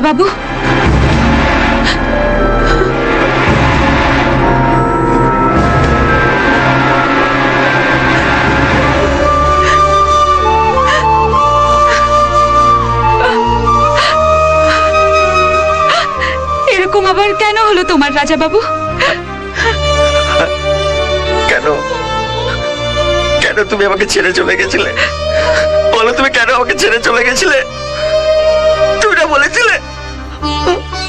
বাবু? এরকম আবার কেন হলো তোমার রাজা বাবু? কেন? কেন তুমি আমাকে ছেড়ে চলে গেছিলে? বলো তুমি কেন আমাকে ছেড়ে চলে গেছিলে?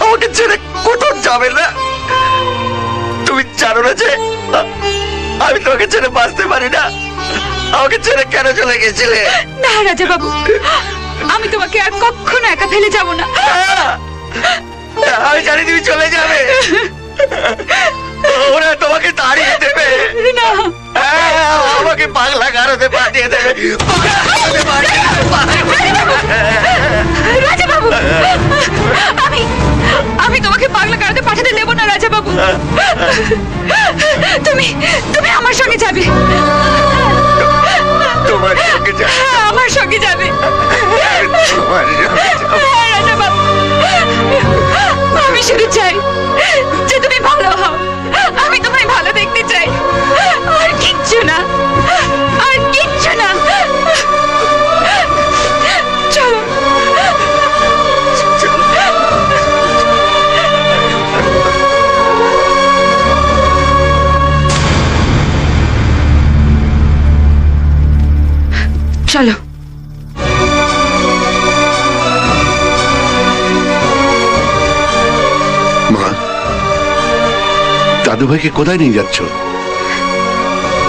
আমাকে ছেড়ে কোথাও যাবে না তুমি জানো না যে আমি তোমাকে ছেড়ে বাঁচতে পারি না। আমাকে ছেড়ে কেন চলে গেছিলে? না রাজা বাবু আমি তোমাকে আর কখনো একা ফেলে যাব না। আমি জানি তুমি চলে যাবে। ওরা তোমাকে তাড়িয়ে দেবে। না। হ্যাঁ, আমাকে পাগলা গারদে পাঠিয়ে দেবে। পাঠিয়ে দেবে। রাজা বাবু পাঠাতে দেব না রাজা বাবু তুমি তুমি আমার সঙ্গে যাবে। তোমার সঙ্গে যাবে। আমার সঙ্গে যাবে। তোমার চলো। মা দাদু ভাইকে কোথায় নিয়ে যাচ্ছ?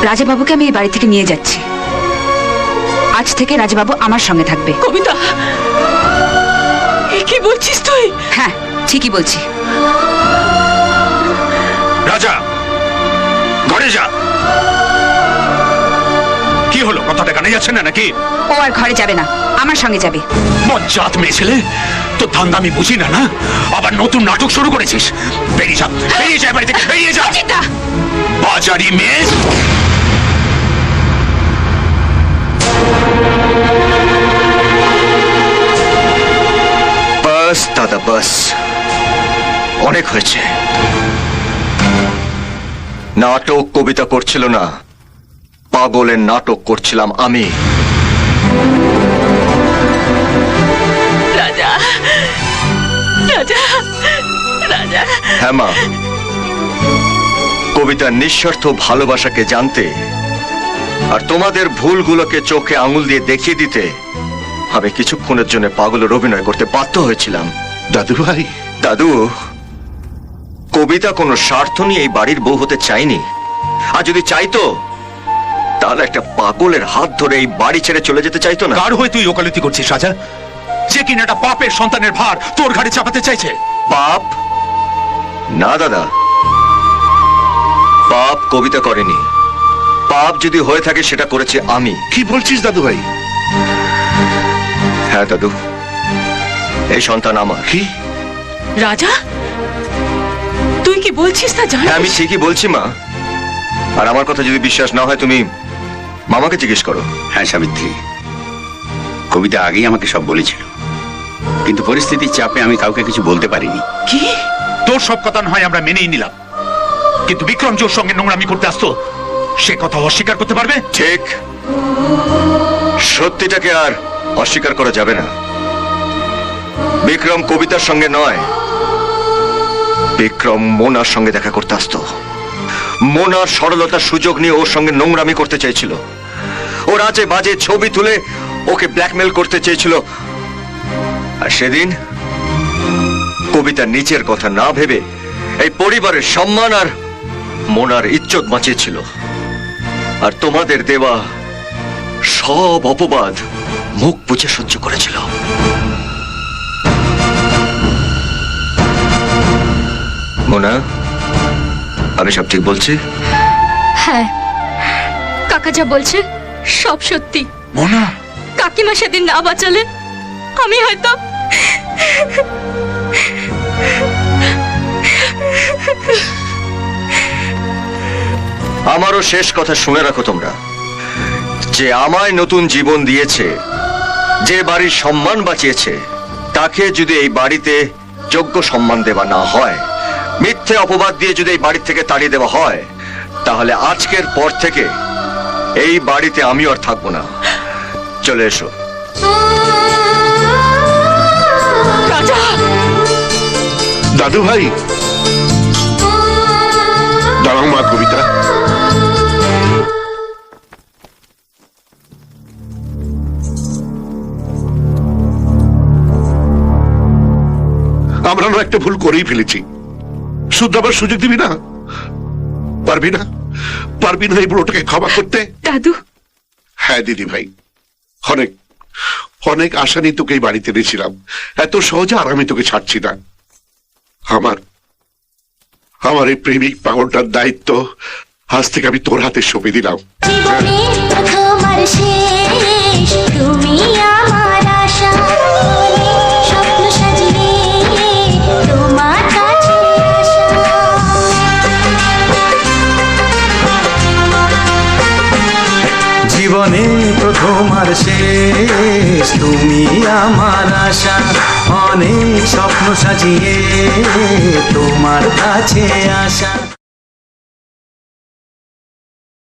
রাজাবাবুকে আমি এই বাড়ি থেকে নিয়ে যাচ্ছি। আজ থেকে রাজাবাবু আমার সঙ্গে থাকবে। কবিতা এ কি বলছিস তুই? হ্যাঁ ঠিকই বলছি। রাজা হলো? কথাটা কানে যাচ্ছে না নাকি? ও আর ঘরে যাবে না। আমার সঙ্গে যাবে। মজ্জাত মেয়ে ছেলে তো ধান্দা আমি বুঝি না না? আবার নতুন নাটক শুরু করেছিস। বেরিয়ে যা বেরিয়ে যা বাড়ি থেকে বেরিয়ে যা। বাজারি মেয়ে। বাস দাদা বাস। অনেক হয়েছে। নাটক কবিতা করছিল না। পাগলের নাটক করছিলাম আমি। রাজা রাজা রাজা। হ্যাঁ মা। কবিতার নিঃস্বার্থ ভালোবাসাকে জানতে আর তোমাদের ভুলগুলোকে চোখে আঙুল দিয়ে দেখিয়ে দিতে আমি কিছুক্ষণের জন্য পাগলের অভিনয় করতে বাধ্য হয়েছিলাম। দাদু ভাই। দাদু কবিতা কোনো স্বার্থ নিয়ে এই বাড়ির বউ হতে চাইনি আর যদি চাইতো তাহলে একটা পাগলের হাত ধরে এই বাড়ি ছেড়ে চলে যেতে চাইতো না? কার হয়ে তুই ওকালতি করছিস রাজা? যে কিনা একটা পাপের সন্তানের ভার তোর ঘাড়ে চাপাতে চাইছে। পাপ? না দাদা। পাপ কবিতা করেনি। পাপ যদি হয়ে থাকে সেটা করেছে আমি। কি বলছিস দাদু ভাই হ্যাঁ দাদু। এই সন্তান আমার। কি? রাজা? তুই কি বলছিস না জানিস? হ্যাঁ আমি ঠিকই বলছি মা। আর আমার কথা যদি বিশ্বাস না হয় তুমি মামাকে জিজ্ঞেস করো। হ্যাঁ সাবিত্রী। কবিতা আগেই আমাকে সব বলেছিল। কিন্তু পরিস্থিতির চাপে আমি কাউকে কিছু বলতে পারিনি। কি? তোর সব কথা হয় আমরা মেনেই নিলাম। কিন্তু বিক্রম জোর সঙ্গে নোংরামি করতে আসতো সে কথা অস্বীকার করতে পারবে? ঠিক। সত্যিটাকে আর অস্বীকার করা যাবে না। বিক্রম কবিতার সঙ্গে নয় বিক্রম মোনার সঙ্গে দেখা করতে আসতো। মোনার সরলতার সুযোগ নিয়ে ওর সঙ্গে নোংরামি করতে চাইছিল ওর আজে বাজে ছবি তুলে ওকে ব্ল্যাকমেল করতে চেয়েছিল। আর সেদিন কবিতা নিচের কথা না ভেবে এই পরিবারের সম্মান আর মোনার ইজ্জত বাঁচিয়েছিল। আর তোমাদের দেওয়া সব অপবাদ মুখ বুঝে সহ্য করেছিল। মোনা? আমি সব ঠিক বলছি? হ্যাঁ। কাকা যা বলছে সব সত্যি। মোনা! কাকিমা সেদিন না বাঁচালে আমি হয়তো আমারও শেষ কথা শুনে রাখো তোমরা। যে আমায় নতুন জীবন দিয়েছে যে বাড়ির সম্মান বাঁচিয়েছে তাকে যদি এই বাড়িতে যোগ্য সম্মান দেওয়া না হয় মিথ্যে অপবাদ দিয়ে যদি এই বাড়ি থেকে তাড়িয়ে দেওয়া হয় তাহলে আজকের পর থেকে এই বাড়িতে আমিও আর থাকব না। চলে এসো। দাদু ভাই! দাঁড়াও মা কবিতা। আমরা একটা ভুল করেই ফেলেছি। সুযোগ দিবি না? পারবি না? পারবি না এই বুড়োটাকে ক্ষমা করতে? দাদু। হ্যাঁ দিদি ভাই। অনেক অনেক আশা নিয়ে তোকে এই বাড়িতে এনেছিলাম। এত সহজে আর আমি তোকে ছাড়ছি না। আমার আমার এই প্রেমিক পাগলটার দায়িত্ব আজ থেকে আমি তোর হাতে সঁপে দিলাম। আর শেষ তুমি আমার আশা অনেক স্বপ্ন সাজিয়ে তোমার কাছে আসা।